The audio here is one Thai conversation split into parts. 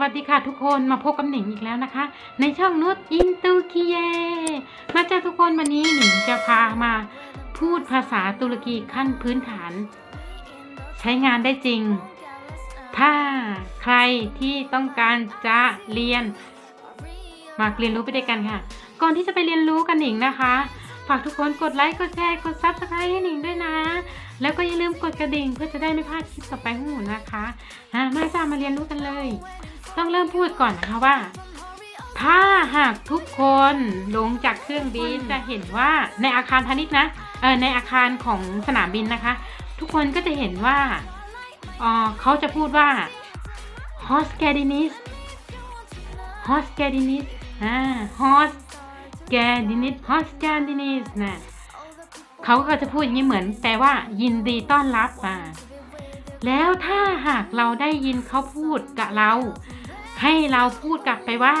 วัสดีค่ะทุกคนมาพบกับหนิงอีกแล้วนะคะ ในช่องนุชอินตูคีเยมาเจอทุกคนวันนี้หนิงจะพามาพูดภาษาตุรกีขั้นพื้นฐาน ใช้งานได้จริง ถ้าใครที่ต้องการจะเรียน มาเรียนรู้ไปด้วยกันค่ะ ก่อนที่จะไปเรียนรู้กันหนิงนะคะ ฝากทุกคนกดไลค์กดแชร์กดซับสไครต์ให้หนิงด้วยนะแล้วก็อย่าลืมกดกระดิ่งเพื่อจะได้ไม่พลาดคลิปต่อไปของหนูนะคะอะมาจ้ามาเรียนรู้กันเลย ต้องเริ่มพูดก่อนนะคะว่า ถ้าหากทุกคนลงจากเครื่องบินจะเห็นว่าในอาคารพาณิชย์นะเออในอาคารของสนามบินนะคะ ทุกคนก็จะเห็นว่าเออเขาจะพูดว่า h o s g a d i n i s h o s g a d i n i s อ่า h o s g a d i n i s h o s g a d i n i s นะเขาก็จะพูดอย่างนี้เหมือนแปลว่า ยินดีต้อนรับอ่าแล้วถ้าหากเราได้ยินเขาพูดกับเรา ให้เราพูดกลับไปว่า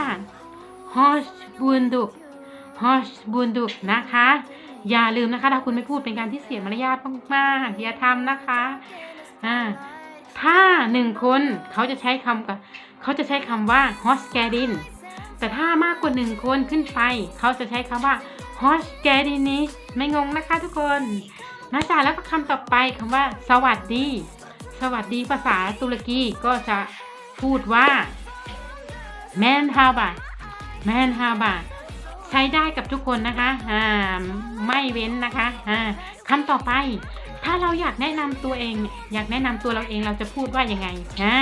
h o s b u n d u k h o s b u n d u k นะคะ อย่าลืมนะคะ ถ้าคุณไม่พูดเป็นการที่เสียมารยาทมากๆอย่าทำนะคะอ่าถ้าหนึ่งคนเขาจะใช้คำกับเขาจะใช้คำว่า h o s g a d i n แต่ถ้ามากกว่าหนึ่งคนขึ้นไป เขาจะใช้คำว่า h o s g a d i n i s ไม่งงนะคะทุกคนนะจ๊ะแล้วก็คำต่อไปคำว่า สวัสดี สวัสดีภาษาตุรกีก็จะพูดว่า แมนฮาบะแมนฮาบะใช้ได้กับทุกคนนะคะอ่าไม่เว้นนะคะอ่าคำต่อไป ถ้าเราอยากแนะนำตัวเอง อยากแนะนำตัวเราเองเราจะพูดว่ายังไงอ่า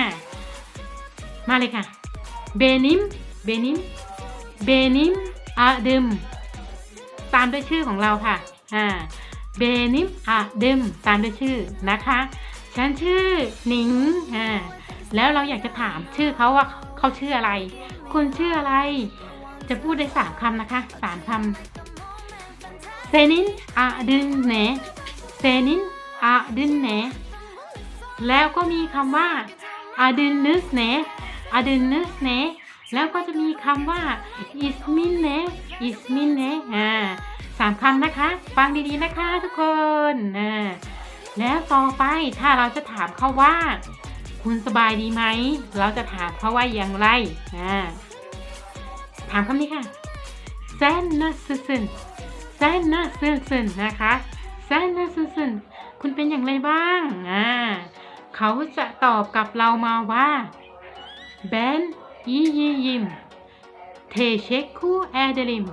มาเลยค่ะเบนิมเบนิมเบนิมอาดึมตามด้วยชื่อของเราค่ะอ่าเบนิมอาดึมตามด้วยชื่อนะคะ ฉันชื่อหนิงอ่า แล้วเราอยากจะถามชื่อเขาว่าเขาชื่ออะไร คุณชื่ออะไร จะพูดได้สามคำนะคะสามคำเซนินอาดึนเนเซนินอาดึนเนแล้วก็มีคำว่าอาดึนนึสเนอาดึนนึสเนแล้วก็จะมีคำว่าอิสมินเนอิสมินเนอ่าสามคำนะคะ ฟังดีๆนะคะทุกคนอ่าแล้วต่อไปถ้าเราจะถามเขาว่า คุณสบายดีไหม เราจะถามเขาว่าอย่างไรอ่าถามคำนี้ค่ะ sen nasılsın sen nasılsın นะคะ sen nasılsın คุณเป็นอย่างไรบ้างอ่าเขาจะตอบกับเรามาว่า ben iyiyim teşekkür ederim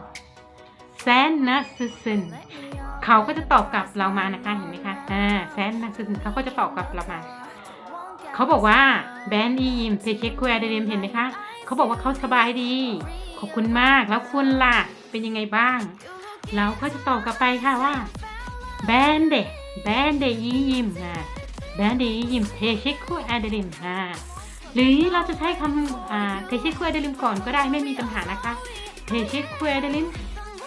sen nasılsın เขาก็จะตอบกลับเรามานะคะ เห็นไหมคะ อ่า แซนนะซึ่งเขาก็จะตอบกลับเรามา เขาบอกว่าแบนดีมเทเช็คคูแอเดมเห็นไหมคะเขาบอกว่าเขาสบายดี ขอบคุณมากแล้วคุณล่ะเป็นยังไงบ้าง เราก็จะตอบกลับไปค่ะว่าแบนเดแบนเดยิมอ่าแบนเดยิมเทเช็คคูแอเดมอ่าหรือเราจะใช้คำอ่าเทเช็คคูแอเดมก่อนก็ได้ไม่มีปัญหานะคะเทเช็คคูแอเดม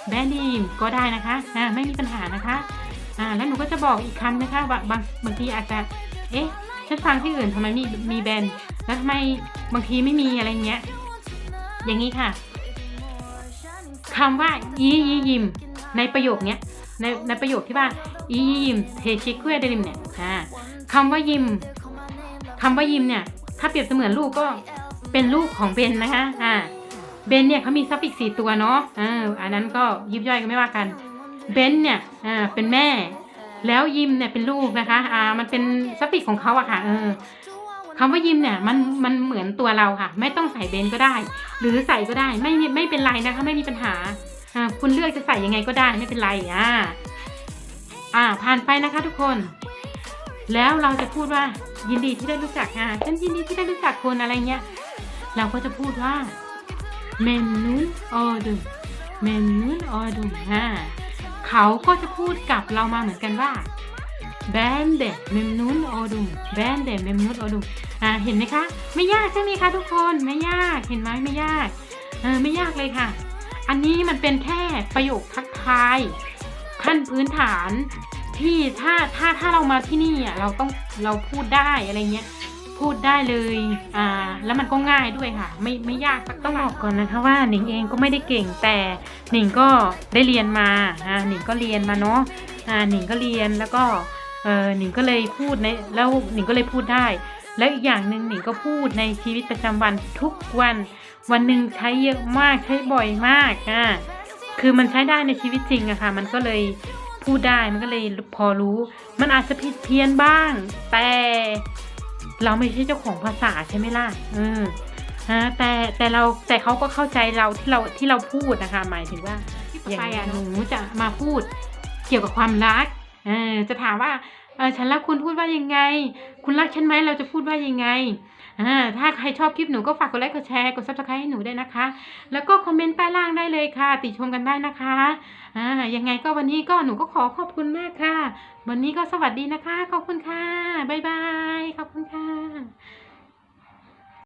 แบนดีมก็ได้นะคะอ่าไม่มีปัญหานะคะอ่าแล้วหนูก็จะบอกอีกคำนะคะว่าบางบางทีอาจจะเอ๊ะ ฉันฟังที่อื่นทำไมมีมีแบนแล้วทำไมบางทีไม่มีอะไรเงี้ย อย่างนี้ค่ะคำว่าอียียิม ในประโยคเนี้ยในในประโยคที่ว่าอียียิมเทชิคุเอเดริมเนี่ยอ่าคำว่ายิมคำว่ายิมเนี่ย ถ้าเปรียบเสมือนลูกก็เป็นลูกของเบนนะคะ อ่า เบนเนี่ยเขามีซัฟฟิกสี่ตัวเนาะอ่าอันนั้นก็ยิบย่อยกันไม่ว่ากัน เบนเนี่ย อ่า เป็นแม่ แล้วยิมเนี่ยเป็นลูกนะคะ อ่า มันเป็นซัฟฟิของเขาอะค่ะ เออคำว่ายิมเนี่ยมันมันเหมือนตัวเราค่ะ ไม่ต้องใส่เบนก็ได้ หรือใส่ก็ได้ไม่ไม่เป็นไรนะคะ ไม่มีปัญหา อ่า คุณเลือกจะใส่ยังไงก็ได้ไม่เป็นไร อ่า อ่า ผ่านไปนะคะทุกคน แล้วเราจะพูดว่ายินดีที่ได้รู้จักอ่าฉันยินดีที่ได้รู้จักคนอะไรเงี้ย เราก็จะพูดว่า memnun oldum memnun oldum อ่า เขาก็จะพูดกับเรามาเหมือนกันว่า ben de memnun odum ben de memnun odum อ่าเห็นไหมคะ ไม่ยากใช่ไหมคะทุกคนไม่ยากเห็นไหมไม่ยากเออไม่ยากเลยค่ะ อันนี้มันเป็นแค่ประโยคทักทายขั้นพื้นฐานที่ถ้าถ้าถ้าเรามาที่นี่อะเราต้องเราพูดได้อะไรเงี้ย พูดได้เลย อ่า แล้วมันก็ง่ายด้วยค่ะ ไม่ไม่ยากสักต้องบอกก่อนนะคะว่าหนิงเองก็ไม่ได้เก่งแต่หนิงก็ได้เรียนมาอ่าหนิงก็เรียนมาเนาะอ่าหนิงก็เรียนแล้วก็เออหนิงก็เลยพูดในแล้วหนิงก็เลยพูดได้ แล้วอีกอย่างหนึ่งหนิงก็พูดในชีวิตประจำวันทุกวัน วันหนึ่งใช้เยอะมากใช้บ่อยมากอะคือมันใช้ได้ในชีวิตจริงอะค่ะ มันก็เลยพูดได้มันก็เลยพอรู้ มันอาจจะผิดเพี้ยนบ้าง แต่ เราไม่ใช่เจ้าของภาษาใช่ไหมล่ะเออฮะแต่แต่เราแต่เขาก็เข้าใจเราที่เราที่เราพูดนะคะ หมายถึงว่าอย่างไปอะหนูจะมาพูดเกี่ยวกับความรักเออจะถามว่าเออฉันรักคุณพูดว่ายังไง คุณรักฉันไหมเราจะพูดว่ายังไงอ่า ถ้าใครชอบคลิปหนูก็ฝากกดไลค์กดแชร์กดซับสไครต์ให้หนูด้วยนะคะ แล้วก็คอมเมนต์ใต้ล่างได้เลยค่ะ ติชมกันได้นะคะอ่ายังไงก็วันนี้ก็หนูก็ขอขอบคุณมากค่ะ วันนี้ก็สวัสดีนะคะ ขอบคุณค่ะบ๊ายบายขอบคุณค่ะ